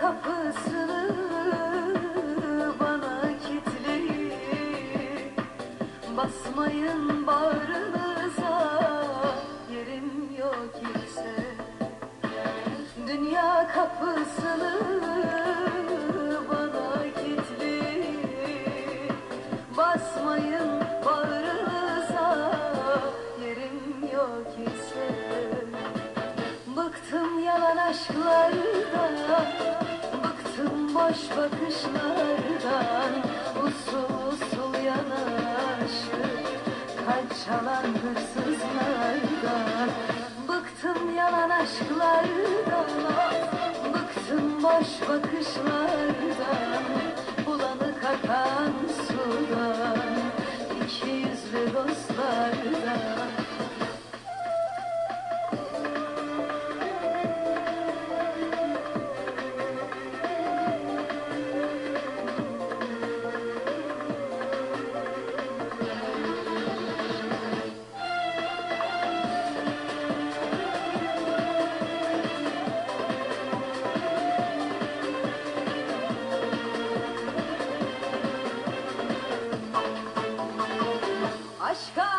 kapısını bana kilitli. Basmayın bağrınıza yerim yok ise Dünya kapısını bana kilitli. Basmayın bağrınıza yerim yok ise Bıktım yalan aşklardan boş bakışlardan Usul usul yanaşıp Kalp çalan hırsızlardan Bıktım yalan aşklardan. Bıktım boş bakışlardan Bulanık akan sudan. İki yüzlü dostlardan Aşka